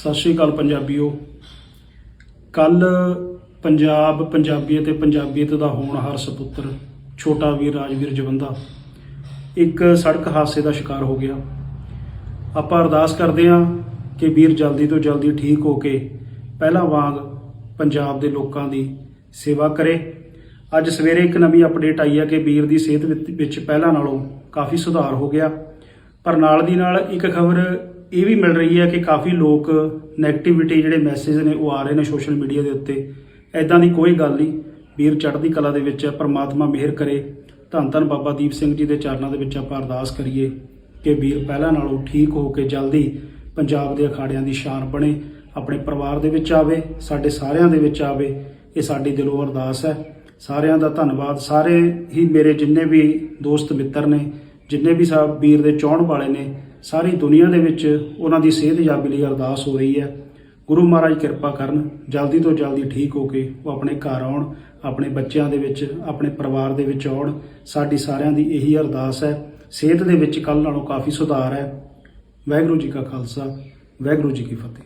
ਸਤਿ ਸ਼੍ਰੀ ਅਕਾਲ ਪੰਜਾਬੀਓ। ਕੱਲ ਪੰਜਾਬ ਪੰਜਾਬੀਅਤ ਤੇ ਪੰਜਾਬੀਅਤ ਦਾ ਹੋਣਹਾਰ ਸੁਪੁੱਤਰ, ਛੋਟਾ ਵੀਰ ਰਾਜਵੀਰ ਜਵੰਦਾ, ਇੱਕ ਸੜਕ ਹਾਦਸੇ ਦਾ ਸ਼ਿਕਾਰ ਹੋ ਗਿਆ। ਆਪਾਂ ਅਰਦਾਸ ਕਰਦੇ ਹਾਂ ਕਿ ਵੀਰ ਜਲਦੀ ਤੋਂ ਜਲਦੀ ਠੀਕ ਹੋ ਕੇ ਪਹਿਲਾਂ ਵਾਂਗ ਪੰਜਾਬ ਦੇ ਲੋਕਾਂ ਦੀ ਸੇਵਾ ਕਰੇ। ਅੱਜ ਸਵੇਰੇ ਇੱਕ ਨਵੀਂ ਅਪਡੇਟ ਆਈ ਹੈ ਕਿ ਵੀਰ ਦੀ ਸਿਹਤ ਵਿੱਚ- ਵਿੱਚ ਪਹਿਲਾਂ ਨਾਲੋਂ ਕਾਫੀ ਸੁਧਾਰ ਹੋ ਗਿਆ। ਪਰ ਨਾਲ ਦੀ ਨਾਲ ਇੱਕ ਖਬਰ ਇਹ ਵੀ ਮਿਲ ਰਹੀ ਹੈ ਕਿ ਕਾਫੀ ਲੋਕ 네ਗੇਟਿਵਿਟੀ ਜਿਹੜੇ ਮੈਸੇਜ ਨੇ, ਉਹ ਆ ਰਹੇ ਨੇ ਸੋਸ਼ਲ ਮੀਡੀਆ ਦੇ ਉੱਤੇ। ਐਦਾਂ ਦੀ ਕੋਈ ਗੱਲ ਨਹੀਂ। ਵੀਰ ਚੜ੍ਹਦੀ ਕਲਾ ਦੇ ਵਿੱਚ ਹੈ ਪ੍ਰਮਾਤਮਾ ਮਿਹਰ ਕਰੇ। ਧੰਨ ਧੰਨ ਬਾਬਾ ਦੀਪ ਸਿੰਘ ਜੀ ਦੇ ਚਰਨਾਂ ਦੇ ਵਿੱਚ ਆਪਾਂ ਅਰਦਾਸ ਕਰੀਏ ਕਿ ਵੀਰ ਪਹਿਲਾਂ ਨਾਲੋਂ ਠੀਕ ਹੋ ਕੇ ਜਲਦੀ ਪੰਜਾਬ ਦੇ ਅਖਾੜਿਆਂ ਦੀ ਸ਼ਾਨ ਬਣੇ, ਆਪਣੇ ਪਰਿਵਾਰ ਦੇ ਵਿੱਚ ਆਵੇ, ਸਾਡੇ ਸਾਰਿਆਂ ਦੇ ਵਿੱਚ ਆਵੇ। ਇਹ ਸਾਡੀ ਦਿਲੋਂ ਅਰਦਾਸ ਹੈ। ਸਾਰਿਆਂ ਦਾ ਧੰਨਵਾਦ। ਸਾਰੇ ਹੀ ਮੇਰੇ ਜਿੰਨੇ ਵੀ ਦੋਸਤ ਮਿੱਤਰ ਨੇ ਜਿੰਨੇ ਵੀ ਸਾਹਿਬ ਵੀਰ ਦੇ ਚਾਹਣ ਵਾਲੇ ਨੇ, ਸਾਰੀ ਦੁਨੀਆ ਦੇ ਵਿੱਚ ਉਹਨਾਂ ਦੀ ਸਿਹਤ ਯਾਬੀ ਲਈ ਅਰਦਾਸ ਹੋ ਰਹੀ ਹੈ। ਗੁਰੂ ਮਹਾਰਾਜ ਕਿਰਪਾ ਕਰਨ, ਜਲਦੀ ਤੋਂ ਜਲਦੀ ਠੀਕ ਹੋ ਕੇ ਉਹ ਆਪਣੇ ਘਰ ਆਉਣ, ਆਪਣੇ ਬੱਚਿਆਂ ਦੇ ਵਿੱਚ, ਆਪਣੇ ਪਰਿਵਾਰ ਦੇ ਵਿੱਚ ਆਉਣ। ਸਾਡੀ ਸਾਰਿਆਂ ਦੀ ਇਹੀ ਅਰਦਾਸ ਹੈ। ਸਿਹਤ ਦੇ ਵਿੱਚ ਕੱਲ ਨਾਲੋਂ ਕਾਫੀ ਸੁਧਾਰ ਹੈ। ਵਾਹਿਗੁਰੂ ਜੀ ਕਾ ਖਾਲਸਾ, ਵਾਹਿਗੁਰੂ ਜੀ ਕੀ ਫਤਿਹ।